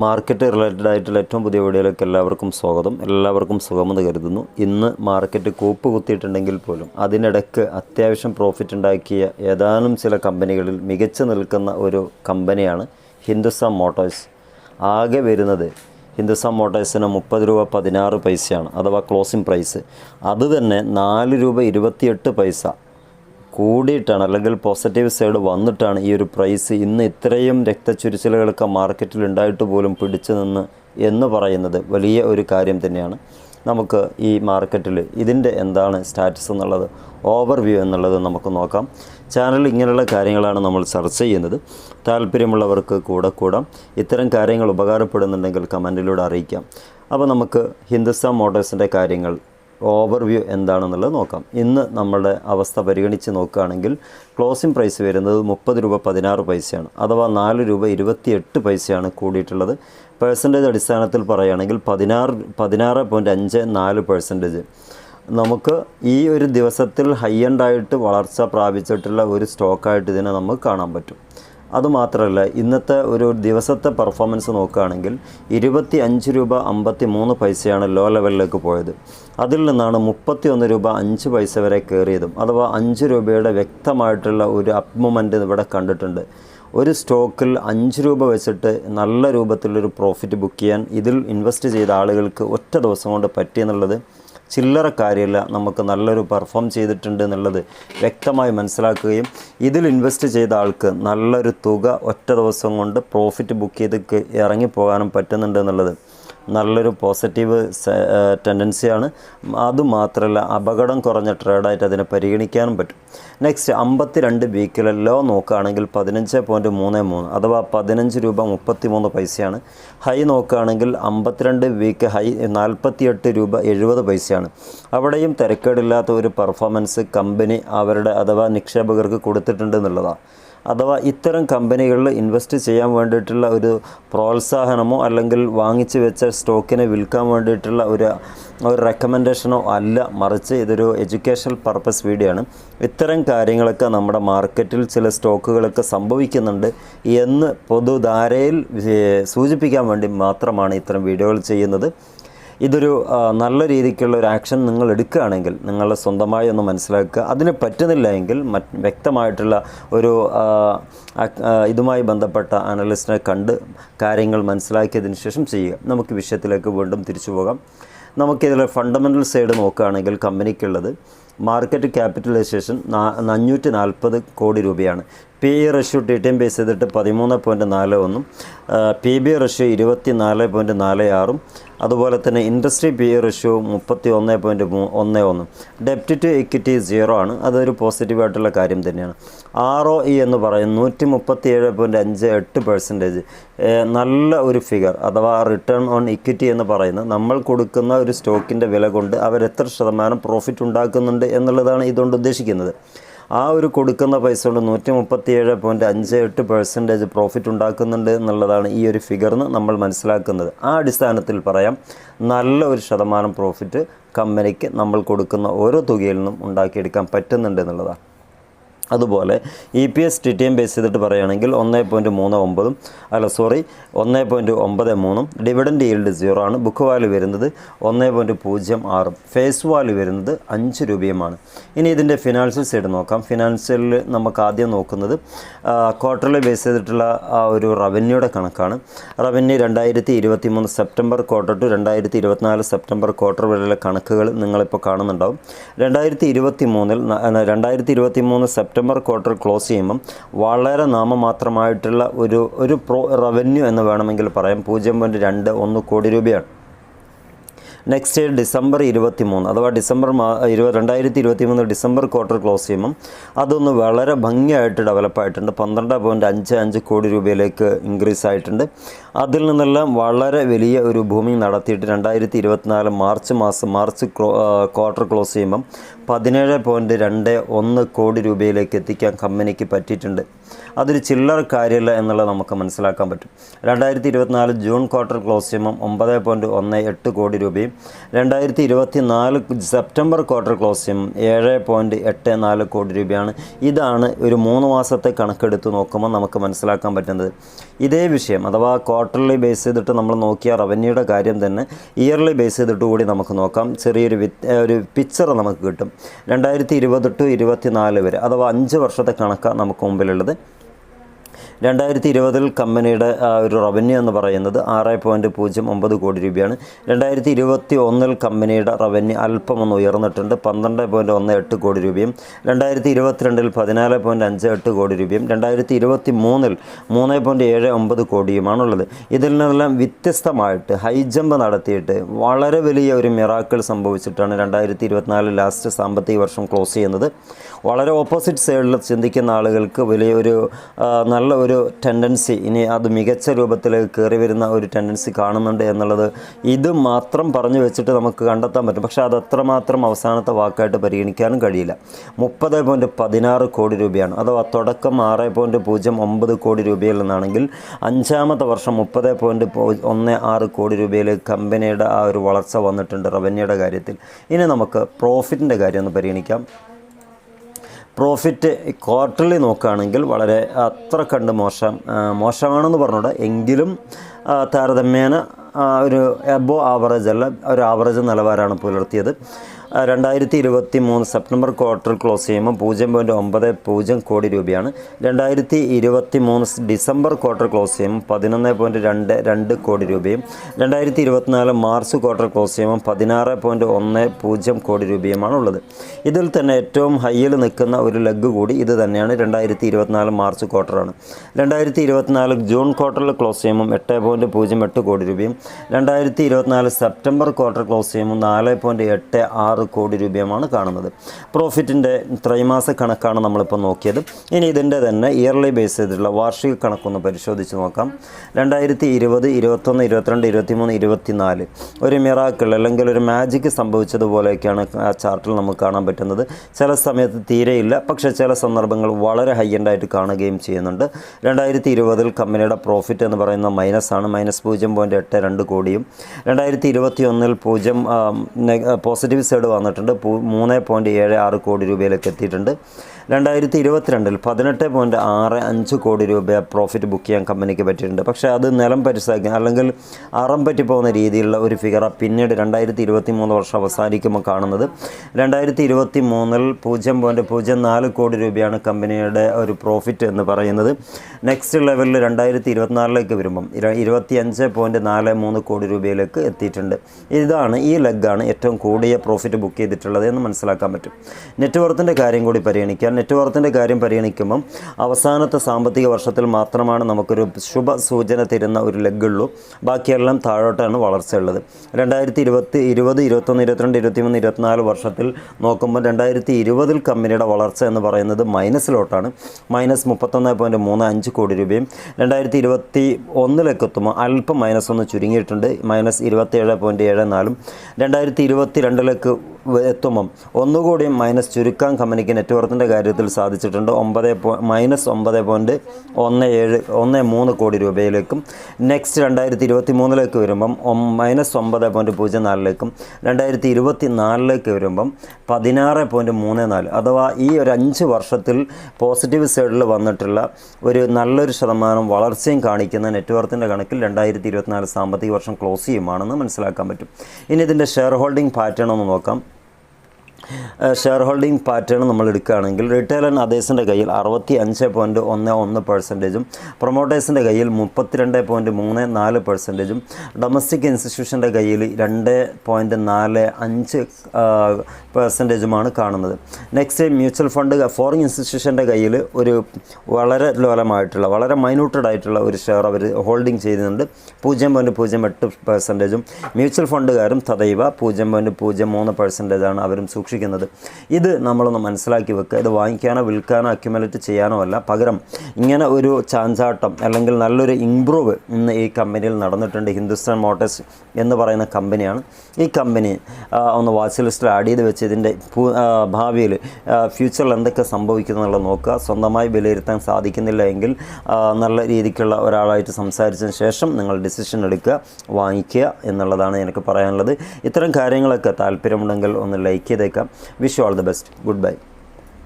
Market related ആയിട്ടുള്ള ഏറ്റവും പുതിയ വീഡിയോയിലേക്ക് എല്ലാവർക്കും സ്വാഗതം. എല്ലാവർക്കും സുഖമെന്ന് കരുതുന്നു. ഇന്ന് മാർക്കറ്റ് കൂപ്പ് കുത്തിയിട്ടുണ്ടെങ്കിൽ പോലും അതിനിടയ്ക്ക് അത്യാവശ്യം പ്രോഫിറ്റ് ഉണ്ടാക്കിയ ഏതാനും ചില കമ്പനികളിൽ മികച്ചു നിൽക്കുന്ന ഒരു കമ്പനിയാണ് ഹിന്ദുസ്ഥാൻ മോട്ടോഴ്സ് ആകെ വരുന്നത് ഹിന്ദുസ്ഥാൻ മോട്ടോഴ്സിന് മുപ്പത് രൂപ പതിനാറ് പൈസയാണ് അഥവാ ക്ലോസിംഗ് പ്രൈസ് അത് തന്നെ നാല് രൂപ ഇരുപത്തിയെട്ട് പൈസ. കൂടിയിട്ടാണ് അല്ലെങ്കിൽ പോസിറ്റീവ് സൈഡ് വന്നിട്ടാണ് ഈ ഒരു പ്രൈസ് ഇന്ന് ഇത്രയും രക്തച്ചുരിച്ചിലുകളൊക്കെ മാർക്കറ്റിൽ ഉണ്ടായിട്ട് പോലും പിടിച്ചു നിന്ന് എന്ന് പറയുന്നത് വലിയ ഒരു കാര്യം തന്നെയാണ്. നമുക്ക് ഈ മാർക്കറ്റിൽ ഇതിന്റെ എന്താണ് സ്റ്റാറ്റസ് എന്നുള്ളത് ഓവർ വ്യൂ എന്നുള്ളത് നമുക്ക് നോക്കാം. ചാനലിൽ ഇങ്ങനെയുള്ള കാര്യങ്ങളാണ് നമ്മൾ ചർച്ച ചെയ്യുന്നത്. താല്പര്യമുള്ളവർക്ക് കൂടെ കൂടാം. ഇത്തരം കാര്യങ്ങൾ ഉപകാരപ്പെടുന്നുണ്ടെങ്കിൽ കമന്റിലൂടെ അറിയിക്കാം. അപ്പോൾ നമുക്ക് ഹിന്ദുസ്ഥാൻ മോട്ടോഴ്സിന്റെ കാര്യങ്ങൾ ഓവർവ്യൂ എന്താണെന്നുള്ളത് നോക്കാം. ഇന്ന് നമ്മളുടെ അവസ്ഥ പരിഗണിച്ച് നോക്കുകയാണെങ്കിൽ ക്ലോസിംഗ് പ്രൈസ് വരുന്നത് മുപ്പത് രൂപ പതിനാറ് പൈസയാണ്. അഥവാ നാല് രൂപ ഇരുപത്തിയെട്ട് പൈസയാണ് കൂടിയിട്ടുള്ളത്. പേഴ്സന്റേജ് അടിസ്ഥാനത്തിൽ പറയുകയാണെങ്കിൽ പതിനാറ് പതിനാറ് പോയിന്റ് അഞ്ച് നാല് പേഴ്സന്റേജ് നമുക്ക് ഈ ഒരു ദിവസത്തിൽ ഹൈ എൻഡായിട്ട് വളർച്ച പ്രാപിച്ചിട്ടുള്ള ഒരു സ്റ്റോക്കായിട്ട് ഇതിനെ നമുക്ക് കാണാൻ പറ്റും. അതുമാത്രമല്ല ഇന്നത്തെ ഒരു ദിവസത്തെ പെർഫോമൻസ് നോക്കുകയാണെങ്കിൽ ഇരുപത്തി അഞ്ച് രൂപ അമ്പത്തി മൂന്ന് പൈസയാണ് ലോ ലെവലിലേക്ക് പോയത്. അതിൽ നിന്നാണ് മുപ്പത്തി ഒന്ന് രൂപ അഞ്ച് പൈസ വരെ കയറിയതും. അഥവാ അഞ്ച് രൂപയുടെ വ്യക്തമായിട്ടുള്ള ഒരു അപ്പ് മൂമെന്റ് ഇവിടെ കണ്ടിട്ടുണ്ട്. ഒരു സ്റ്റോക്കിൽ അഞ്ച് രൂപ വെച്ചിട്ട് നല്ല രൂപത്തിലൊരു പ്രോഫിറ്റ് ബുക്ക് ചെയ്യാൻ ഇതിൽ ഇൻവെസ്റ്റ് ചെയ്ത ആളുകൾക്ക് ഒറ്റ ദിവസം കൊണ്ട് പറ്റിയെന്നുള്ളത് ചില്ലറ കാര്യമല്ല. നമുക്ക് നല്ലൊരു പെർഫോം ചെയ്തിട്ടുണ്ട് എന്നുള്ളത് വ്യക്തമായി മനസ്സിലാക്കുകയും ഇതിൽ ഇൻവെസ്റ്റ് ചെയ്ത ആൾക്ക് നല്ലൊരു തുക ഒറ്റ ദിവസം കൊണ്ട് പ്രോഫിറ്റ് ബുക്ക് ചെയ്ത് ഇറങ്ങിപ്പോകാനും പറ്റുന്നുണ്ട് എന്നുള്ളത് നല്ലൊരു പോസിറ്റീവ് ടെൻഡൻസിയാണ്. അതുമാത്രമല്ല അപകടം കുറഞ്ഞ ട്രേഡായിട്ട് അതിനെ പരിഗണിക്കാനും പറ്റും. നെക്സ്റ്റ് അമ്പത്തി രണ്ട് വീക്കിലെ ലോ നോക്കുകയാണെങ്കിൽ പതിനഞ്ച് പോയിന്റ് മൂന്ന് മൂന്ന് അഥവാ പതിനഞ്ച് രൂപ മുപ്പത്തി മൂന്ന് പൈസയാണ്. ഹൈ നോക്കുകയാണെങ്കിൽ അമ്പത്തിരണ്ട് വീക്ക് ഹൈ നാൽപ്പത്തിയെട്ട് രൂപ എഴുപത് പൈസയാണ്. അവിടെയും തിരക്കേടില്ലാത്ത ഒരു പെർഫോമൻസ് കമ്പനി അവരുടെ അഥവാ നിക്ഷേപകർക്ക് കൊടുത്തിട്ടുണ്ട് എന്നുള്ളതാണ് അഥവാ ഇത്തരം കമ്പനികളിൽ ഇൻവെസ്റ്റ് ചെയ്യാൻ വേണ്ടിയിട്ടുള്ള ഒരു പ്രോത്സാഹനമോ അല്ലെങ്കിൽ വാങ്ങിച്ചു വെച്ച സ്റ്റോക്കിനെ വിൽക്കാൻ വേണ്ടിയിട്ടുള്ള ഒരു ഒരു റെക്കമെൻഡേഷനോ അല്ല. മറിച്ച് ഇതൊരു എഡ്യൂക്കേഷണൽ പർപ്പസ് വീഡിയോ ആണ്. ഇത്തരം കാര്യങ്ങളൊക്കെ നമ്മുടെ മാർക്കറ്റിൽ ചില സ്റ്റോക്കുകളൊക്കെ സംഭവിക്കുന്നുണ്ട് എന്ന് പൊതുധാരയിൽ സൂചിപ്പിക്കാൻ വേണ്ടി മാത്രമാണ് ഇത്തരം വീഡിയോകൾ ചെയ്യുന്നത്. ഇതൊരു നല്ല രീതിക്കുള്ള ഒരു ആക്ഷൻ നിങ്ങൾ എടുക്കുകയാണെങ്കിൽ നിങ്ങൾ സ്വന്തമായി ഒന്ന് മനസ്സിലാക്കുക. അതിന് പറ്റുന്നില്ല എങ്കിൽ വ്യക്തമായിട്ടുള്ള ഒരു ഇതുമായി ബന്ധപ്പെട്ട അനലിസ്റ്റിനെ കണ്ട് കാര്യങ്ങൾ മനസ്സിലാക്കിയതിന് ശേഷം ചെയ്യുക. നമുക്ക് വിഷയത്തിലേക്ക് വീണ്ടും തിരിച്ചു പോകാം. നമുക്കിതിലെ ഫണ്ടമെന്റൽ സൈഡ് നോക്കുകയാണെങ്കിൽ കമ്പനിക്കുള്ളത് മാർക്കറ്റ് ക്യാപിറ്റലൈസേഷൻ അഞ്ഞൂറ്റി നാൽപ്പത് കോടി രൂപയാണ്. P E ratio T T M base ചെയ്തിട്ട് പതിമൂന്ന് പോയിന്റ് നാല് ഒന്നും പി ബി റഷ്യൂ ഇരുപത്തി നാല് പോയിന്റ് നാല് ആറും അതുപോലെ തന്നെ ഇൻഡസ്ട്രി പി ഇ റഷ്യൂ മുപ്പത്തി ഒന്ന് പോയിന്റ് മൂ ഒന്ന് ഒന്നും. ഡെപ്റ്റ് ടു ഇക്വിറ്റി സീറോ ആണ്. അതൊരു പോസിറ്റീവായിട്ടുള്ള കാര്യം തന്നെയാണ്. ആർ ഒ ഇ എന്ന് പറയും നൂറ്റി മുപ്പത്തി ഏഴ് പോയിന്റ് അഞ്ച് എട്ട് പെർസെന്റേജ് നല്ല ഒരു ഫിഗർ അഥവാ റിട്ടേൺ ഓൺ ഇക്വിറ്റി എന്ന് പറയുന്നത് നമ്മൾ കൊടുക്കുന്ന ഒരു സ്റ്റോക്കിന്റെ വില കൊണ്ട് അവർ എത്ര ശതമാനം പ്രോഫിറ്റ് ഉണ്ടാക്കുന്നുണ്ട് എന്നുള്ളതാണ് ഇതുകൊണ്ട് ഉദ്ദേശിക്കുന്നത്. ആ ഒരു കൊടുക്കുന്ന പൈസ കൊണ്ട് നൂറ്റി മുപ്പത്തി ഏഴ് പോയിന്റ് അഞ്ച് എട്ട് പെർസെന്റേജ് പ്രോഫിറ്റ് ഉണ്ടാക്കുന്നുണ്ട് എന്നുള്ളതാണ് ഈ ഒരു ഫിഗറിന് നമ്മൾ മനസ്സിലാക്കുന്നത്. ആ അടിസ്ഥാനത്തിൽ പറയാം നല്ല ഒരു ശതമാനം പ്രോഫിറ്റ് കമ്പനിക്ക് നമ്മൾ കൊടുക്കുന്ന ഓരോ തുകയിൽ നിന്നും ഉണ്ടാക്കിയെടുക്കാൻ പറ്റുന്നുണ്ട് എന്നുള്ളതാണ്. അതുപോലെ E P S T T M base ചെയ്തിട്ട് പറയുകയാണെങ്കിൽ ഒന്ന് പോയിന്റ് മൂന്ന് ഒമ്പതും അല്ല സോറി ഒന്ന് പോയിന്റ് ഒമ്പത് മൂന്നും ഡിവിഡൻഡ് ഈൽഡ് സീറോ ആണ്. ബുക്ക് വാല്യൂ വരുന്നത് ഒന്ന് പോയിന്റ് പൂജ്യം ആറും ഫേസ് വാല്യൂ വരുന്നത് അഞ്ച് രൂപയുമാണ്. ഇനി ഇതിന്റെ ഫിനാൻഷ്യൽ സൈഡ് നോക്കാം. ഫിനാൻഷ്യലിൽ നമുക്ക് ആദ്യം നോക്കുന്നത് ക്വാർട്ടർലി ബേസ് ചെയ്തിട്ടുള്ള ആ ഒരു റവന്യൂയുടെ കണക്കാണ്. റവന്യൂ രണ്ടായിരത്തി ഇരുപത്തി മൂന്ന് സെപ്റ്റംബർ ക്വാർട്ടർ ടു രണ്ടായിരത്തി ഇരുപത്തിനാല് സെപ്റ്റംബർ ക്വാർട്ടർ വരെയുള്ള കണക്കുകൾ നിങ്ങളിപ്പോൾ കാണുന്നുണ്ടാവും. രണ്ടായിരത്തി ഇരുപത്തി മൂന്നിൽ രണ്ടായിരത്തി ഇരുപത്തി മൂന്ന് സെപ്റ്റംബർ ക്വാർട്ടർ ക്ലോസ് ചെയ്യുമ്പം വളരെ നാമമാത്രമായിട്ടുള്ള ഒരു ഒരു പ്രോ റവന്യൂ എന്ന് വേണമെങ്കിൽ പറയാം. പൂജ്യം പോയിന്റ് രണ്ട് ഒന്ന് കോടി രൂപയാണ്. നെക്സ്റ്റ് ഇയർ ഡിസംബർ ഇരുപത്തി മൂന്ന് അഥവാ ഡിസംബർ മാ രണ്ടായിരത്തി ഇരുപത്തി മൂന്ന് ഡിസംബർ ക്വാർട്ടർ ക്ലോസ് ചെയ്യുമ്പം അതൊന്ന് വളരെ ഭംഗിയായിട്ട് ഡെവലപ്പ് ആയിട്ടുണ്ട്. പന്ത്രണ്ട് പോയിന്റ് അഞ്ച് അഞ്ച് കോടി രൂപയിലേക്ക് ഇൻക്രീസ് ആയിട്ടുണ്ട്. അതിൽ നിന്നെല്ലാം വളരെ വലിയ ഒരു ഭൂമി നടത്തിയിട്ട് രണ്ടായിരത്തി ഇരുപത്തിനാല് മാർച്ച് മാസം മാർച്ച് ക്വാർട്ടർ ക്ലോസ് ചെയ്യുമ്പം പതിനേഴ് പോയിന്റ് രണ്ട് ഒന്ന് കോടി രൂപയിലേക്ക് എത്തിക്കാൻ കമ്പനിക്ക് പറ്റിയിട്ടുണ്ട്. അതൊരു ചില്ലറ കാര്യമല്ല എന്നുള്ളത് നമുക്ക് മനസ്സിലാക്കാൻ പറ്റും. രണ്ടായിരത്തി ഇരുപത്തിനാല് ജൂൺ ക്വാർട്ടർ ക്ലോസ് ചെയ്യുമ്പം ഒമ്പത് പോയിന്റ് ഒന്ന് എട്ട് കോടി രൂപയും രണ്ടായിരത്തി ഇരുപത്തി നാല് സെപ്റ്റംബർ ക്വാർട്ടർ ക്ലോസ് ചെയ്യുമ്പം ഏഴ് പോയിന്റ് എട്ട് നാല് കോടി രൂപയാണ്. ഇതാണ് ഒരു മൂന്ന് മാസത്തെ കണക്കെടുത്ത് നോക്കുമ്പോൾ നമുക്ക് മനസ്സിലാക്കാൻ പറ്റുന്നത്. ഇതേ വിഷയം അഥവാ ക്വാർട്ടർലി ബേസ് ചെയ്തിട്ട് നമ്മൾ നോക്കിയ റവന്യൂയുടെ കാര്യം തന്നെ ഇയർലി ബേസ് ചെയ്തിട്ട് കൂടി നമുക്ക് നോക്കാം. ചെറിയൊരു ഒരു പിക്ചർ നമുക്ക് കിട്ടും. രണ്ടായിരത്തി ഇരുപത് ടു ഇരുപത്തിനാല് വരെ അഥവാ അഞ്ച് വർഷത്തെ കണക്കാണ് നമുക്ക് മുമ്പിലുള്ളത്. രണ്ടായിരത്തി ഇരുപതിൽ കമ്പനിയുടെ ആ, ഒരു റവന്യൂ എന്ന് പറയുന്നത് ആറ് പോയിന്റ് പൂജ്യം ഒമ്പത് കോടി രൂപയാണ്. രണ്ടായിരത്തി ഇരുപത്തി ഒന്നിൽ കമ്പനിയുടെ റവന്യൂ അല്പം ഒന്ന് ഉയർന്നിട്ടുണ്ട് പന്ത്രണ്ട് പോയിന്റ് ഒന്ന് എട്ട് കോടി രൂപയും. രണ്ടായിരത്തി ഇരുപത്തിരണ്ടിൽ പതിനാല് പോയിന്റ് അഞ്ച് എട്ട് കോടി രൂപയും. രണ്ടായിരത്തി ഇരുപത്തി മൂന്നിൽ മൂന്ന് പോയിന്റ് ഏഴ് ഒമ്പത് കോടിയുമാണുള്ളത്. ഇതിൽ നിന്നെല്ലാം വ്യത്യസ്തമായിട്ട് ഹൈ ജമ്പ് നടത്തിയിട്ട് വളരെ വലിയ ഒരു മിറാക്കിൾ സംഭവിച്ചിട്ടാണ് രണ്ടായിരത്തി ഇരുപത്തിനാല് ലാസ്റ്റ് സാമ്പത്തിക വർഷം ക്ലോസ് ചെയ്യുന്നത്. വളരെ ഓപ്പോസിറ്റ് സൈഡിൽ ചിന്തിക്കുന്ന ആളുകൾക്ക് വലിയൊരു നല്ല ഒരു ടെൻഡൻസി ഇനി അത് മികച്ച രൂപത്തിൽ കയറി വരുന്ന ഒരു ടെൻഡൻസി കാണുന്നുണ്ട് എന്നുള്ളത് ഇത് മാത്രം പറഞ്ഞു വെച്ചിട്ട് നമുക്ക് കണ്ടെത്താൻ പറ്റും. പക്ഷേ അത് അത്രമാത്രം അവസാനത്തെ വാക്കായിട്ട് പരിഗണിക്കാനും കഴിയില്ല. മുപ്പത് പോയിന്റ് പതിനാറ് കോടി രൂപയാണ്. അഥവാ തുടക്കം ആറ് പോയിന്റ് പൂജ്യം ഒമ്പത് കോടി രൂപയിൽ നിന്നാണെങ്കിൽ അഞ്ചാമത്തെ വർഷം മുപ്പത് പോയിന്റ് ഒന്ന് ആറ് കോടി രൂപയിൽ കമ്പനിയുടെ ആ ഒരു വളർച്ച വന്നിട്ടുണ്ട് റവന്യൂയുടെ കാര്യത്തിൽ. ഇനി നമുക്ക് പ്രോഫിറ്റിന്റെ കാര്യം ഒന്ന് പരിഗണിക്കാം. പ്രോഫിറ്റ് ക്വാർട്ടർലി നോക്കുകയാണെങ്കിൽ വളരെ അത്ര കണ്ട് മോശം മോശമാണെന്ന് പറഞ്ഞൂടെ എങ്കിലും താരതമ്യേന ഒരു എബോ ആവറേജ് അല്ല ഒരു ആവറേജ് നിലവാരമാണ് പുലർത്തിയത്. രണ്ടായിരത്തി ഇരുപത്തി മൂന്ന് സെപ്റ്റംബർ ക്വാർട്ടർ ക്ലോസ് ചെയ്യുമ്പോൾ പൂജ്യം പോയിന്റ് ഒമ്പത് പൂജ്യം കോടി രൂപയാണ്. രണ്ടായിരത്തി ഇരുപത്തി മൂന്ന് ഡിസംബർ ക്വാർട്ടർ ക്ലോസ് ചെയ്യുമ്പോൾ പതിനൊന്ന് പോയിന്റ് രണ്ട് രണ്ട് കോടി രൂപയും. രണ്ടായിരത്തി ഇരുപത്തിനാല് മാർച്ച് ക്വാർട്ടർ ക്ലോസ് ചെയ്യുമ്പോൾ പതിനാറ് പോയിന്റ് ഒന്ന് പൂജ്യം കോടി രൂപയുമാണ് ഉള്ളത്. ഇതിൽ തന്നെ ഏറ്റവും ഹൈയിൽ നിൽക്കുന്ന ഒരു ലെഗ് കൂടി ഇത് തന്നെയാണ്. രണ്ടായിരത്തി ഇരുപത്തിനാല് മാർച്ച് ക്വാർട്ടറാണ് രണ്ടായിരത്തി ഇരുപത്തിനാല് ജൂൺ ക്വാർട്ടറിൽ ക്ലോസ് ചെയ്യുമ്പോൾ എട്ട് പോയിന്റ് പൂജ്യം എട്ട് കോടി രൂപയും. രണ്ടായിരത്തി ഇരുപത്തിനാല് സെപ്റ്റംബർ ക്വാർട്ടർ ക്ലോസ് ചെയ്യുമ്പോൾ നാല് പോയിന്റ് എട്ട് ആറ് കോടി രൂപയുമാണ് കാണുന്നത്. പ്രോഫിറ്റിന്റെ ത്രൈമാസ കണക്കാണ് നമ്മളിപ്പോൾ നോക്കിയത്. ഇനി ഇതിന്റെ തന്നെ ഇയർലി ബേസ് ചെയ്തിട്ടുള്ള വാർഷിക കണക്കൊന്ന് പരിശോധിച്ച് നോക്കാം. രണ്ടായിരത്തി ഇരുപത് ഇരുപത്തൊന്ന് ഇരുപത്തിരണ്ട് ഇരുപത്തിമൂന്ന് ഇരുപത്തിനാല്. ഒരു മിറാക്കിൾ അല്ലെങ്കിൽ ഒരു മാജിക് സംഭവിച്ചതുപോലെയൊക്കെയാണ് ആ ചാർട്ടിൽ നമുക്ക് കാണാൻ പറ്റുന്നത്. ചില സമയത്ത് തീരെയില്ല. പക്ഷേ ചില സന്ദർഭങ്ങൾ വളരെ ഹൈ എൻഡായിട്ട് കാണുകയും ചെയ്യുന്നുണ്ട്. രണ്ടായിരത്തി ഇരുപതിൽ കമ്പനിയുടെ പ്രോഫിറ്റ് എന്ന് പറയുന്ന മൈനസ് ആണ്. മൈനസ് പൂജ്യം പോയിന്റ് എട്ട് രണ്ട് കോടിയും. രണ്ടായിരത്തി ഇരുപത്തി ഒന്നിൽ പൂജ്യം പോസിറ്റീവ് സൈഡ് വന്നിട്ടുണ്ട്. മൂന്ന് പോയിന്റ് ഏഴ് ആറ് കോടി രൂപയിലേക്ക് എത്തിയിട്ടുണ്ട്. രണ്ടായിരത്തി ഇരുപത്തിരണ്ടിൽ പതിനെട്ട് പോയിന്റ് ആറ് അഞ്ച് കോടി രൂപ പ്രോഫിറ്റ് ബുക്ക് ചെയ്യാൻ കമ്പനിക്ക് പറ്റിയിട്ടുണ്ട്. പക്ഷേ അത് നിലം പരിസാക്കി അല്ലെങ്കിൽ അറം പറ്റി പോകുന്ന രീതിയിലുള്ള ഒരു ഫിഗർ പിന്നീട് രണ്ടായിരത്തി ഇരുപത്തി മൂന്ന് വർഷം അവസാനിക്കുമ്പോൾ കാണുന്നത്. രണ്ടായിരത്തി ഇരുപത്തി മൂന്നിൽ പൂജ്യം പോയിന്റ് പൂജ്യം നാല് കോടി രൂപയാണ് കമ്പനിയുടെ ഒരു പ്രോഫിറ്റ് എന്ന് പറയുന്നത്. നെക്സ്റ്റ് ലെവലിൽ രണ്ടായിരത്തി ഇരുപത്തിനാലിലേക്ക് വരുമ്പം ഇരുപത്തി അഞ്ച് പോയിന്റ് നാല് മൂന്ന് കോടി രൂപയിലേക്ക് എത്തിയിട്ടുണ്ട്. ഇതാണ് ഈ ലെഗാണ് ഏറ്റവും കൂടിയ പ്രോഫിറ്റ് ബുക്ക് ചെയ്തിട്ടുള്ളത് എന്ന് മനസ്സിലാക്കാൻ പറ്റും. നെറ്റ്വർത്തിന്റെ കാര്യം കൂടി പരിഗണിക്കാൻ നെറ്റ് വർത്തിന്റെ കാര്യം പരിഗണിക്കുമ്പം അവസാനത്തെ സാമ്പത്തിക വർഷത്തിൽ മാത്രമാണ് നമുക്കൊരു ശുഭ സൂചന തരുന്ന ഒരു ലെഗുള്ളൂ ബാക്കിയെല്ലാം താഴോട്ടാണ് വളർച്ചയുള്ളത്. രണ്ടായിരത്തി ഇരുപത്തി ഇരുപത് ഇരുപത്തൊന്ന് ഇരുപത്തിരണ്ട് ഇരുപത്തിമൂന്ന് ഇരുപത്തിനാല് വർഷത്തിൽ നോക്കുമ്പോൾ രണ്ടായിരത്തി ഇരുപതിൽ കമ്പനിയുടെ വളർച്ച എന്ന് പറയുന്നത് മൈനസിലോട്ടാണ്. മൈനസ് മുപ്പത്തൊന്ന് പോയിന്റ് മൂന്ന് അഞ്ച് കോടി രൂപയും രണ്ടായിരത്തി ഇരുപത്തി ഒന്നിലേക്ക് എത്തുമ്പോൾ അല്പം മൈനസ് ഒന്ന് ചുരുങ്ങിയിട്ടുണ്ട്. മൈനസ് ഇരുപത്തിയേഴ് പോയിന്റ് ഏഴ് നാലും. രണ്ടായിരത്തി ഇരുപത്തി രണ്ടിലേക്ക് എത്തുമ്പം. ഒന്നുകൂടി മൈനസ് ചുരുക്കാൻ കമ്പനിക്ക് നെറ്റ്വർക്കിന്റെ കാര്യത്തിൽ സാധിച്ചിട്ടുണ്ട്. ഒമ്പത് മൈനസ് ഒമ്പത് പോയിന്റ് ഒന്ന് ഏഴ് ഒന്ന് മൂന്ന് കോടി രൂപയിലേക്കും. നെക്സ്റ്റ് രണ്ടായിരത്തി ഇരുപത്തി മൂന്നിലേക്ക് വരുമ്പം മൈനസ് ഒമ്പത് പോയിന്റ് പൂജ്യം നാലിലേക്കും. രണ്ടായിരത്തി ഇരുപത്തി നാലിലേക്ക് വരുമ്പം പതിനാറ് പോയിന്റ് മൂന്ന് നാല്. അഥവാ ഈ ഒരു അഞ്ച് വർഷത്തിൽ പോസിറ്റീവ് സൈഡിൽ വന്നിട്ടുള്ള ഒരു നല്ലൊരു ശതമാനം വളർച്ചയും കാണിക്കുന്ന നെറ്റ്വർക്കിന്റെ കണക്കിൽ രണ്ടായിരത്തി ഇരുപത്തിനാല് സാമ്പത്തിക വർഷം ക്ലോസ് ചെയ്യുമാണെന്ന് മനസ്സിലാക്കാൻ പറ്റും. ഇനി ഇതിന്റെ ഷെയർ ഹോൾഡിംഗ് പാറ്റേൺ ഒന്ന് നോക്കാം. ഷെയർ ഹോൾഡിംഗ് പാറ്റേൺ നമ്മൾ എടുക്കുകയാണെങ്കിൽ റിറ്റെയിൽ ആൻഡ് അതേഴ്സിന്റെ കയ്യിൽ അറുപത്തി അഞ്ച് പോയിന്റ് ഒന്ന് ഒന്ന് പെർസെന്റേജും പ്രൊമോട്ടേഴ്സിന്റെ കയ്യിൽ മുപ്പത്തിരണ്ട് പോയിന്റ് മൂന്ന് നാല് പെർസെന്റേജും ഡൊമസ്റ്റിക് ഇൻസ്റ്റിറ്റ്യൂഷന്റെ കയ്യിൽ രണ്ട് പോയിന്റ് നാല് അഞ്ച് പെർസെന്റേജുമാണ് കാണുന്നത്. നെക്സ്റ്റ് മ്യൂച്വൽ ഫണ്ട് ഫോറിൻ ഇൻസ്റ്റിറ്റ്യൂഷന്റെ കയ്യിൽ ഒരു വളരെ ലോലമായിട്ടുള്ള വളരെ മൈന്യൂട്ടഡ് ആയിട്ടുള്ള ഒരു ഷെയർ അവർ ഹോൾഡിംഗ് ചെയ്യുന്നുണ്ട്. പൂജ്യം പോയിന്റ് പൂജ്യം എട്ട് പെർസെന്റേജും മ്യൂച്വൽ ഫണ്ടുകാരും തഥൈവ പൂജ്യം പോയിന്റ് പൂജ്യം മൂന്ന് പെർസെന്റേജാണ് അവരും സൂക്ഷിക്കുന്നത്. ഇത് നമ്മളൊന്ന് മനസ്സിലാക്കി വെക്കുക. ഇത് വാങ്ങിക്കാനോ വിൽക്കാനോ അക്യുമുലേറ്റ് ചെയ്യാനോ അല്ല. പകരം ഇങ്ങനെ ഒരു ചാഞ്ചാട്ടം അല്ലെങ്കിൽ നല്ലൊരു ഇമ്പ്രൂവ് ഇന്ന് ഈ കമ്പനിയിൽ നടന്നിട്ടുണ്ട്. ഹിന്ദുസ്ഥാൻ മോട്ടോഴ്സ് എന്ന് പറയുന്ന കമ്പനിയാണ് ഈ കമ്പനി ഒന്ന് വാച്ച് ലിസ്റ്റിൽ ആഡ് ചെയ്ത് വെച്ച് ഇതിന്റെ ഭാവിയിൽ ഫ്യൂച്ചറിൽ എന്തൊക്കെ സംഭവിക്കുന്നു എന്നുള്ളത് നോക്കുക. സ്വന്തമായി വിലയിരുത്താൻ സാധിക്കുന്നില്ല എങ്കിൽ നല്ല രീതിക്കുള്ള ഒരാളായിട്ട് സംസാരിച്ചതിന് ശേഷം നിങ്ങൾ ഡിസിഷൻ എടുക്കുക വാങ്ങിക്കുക എന്നുള്ളതാണ് എനിക്ക് പറയാനുള്ളത്. ഇത്തരം കാര്യങ്ങളൊക്കെ താല്പര്യമുണ്ടെങ്കിൽ ഒന്ന് ലൈക്ക് ചെയ്തേക്കാം. Wish you all the best. Goodbye.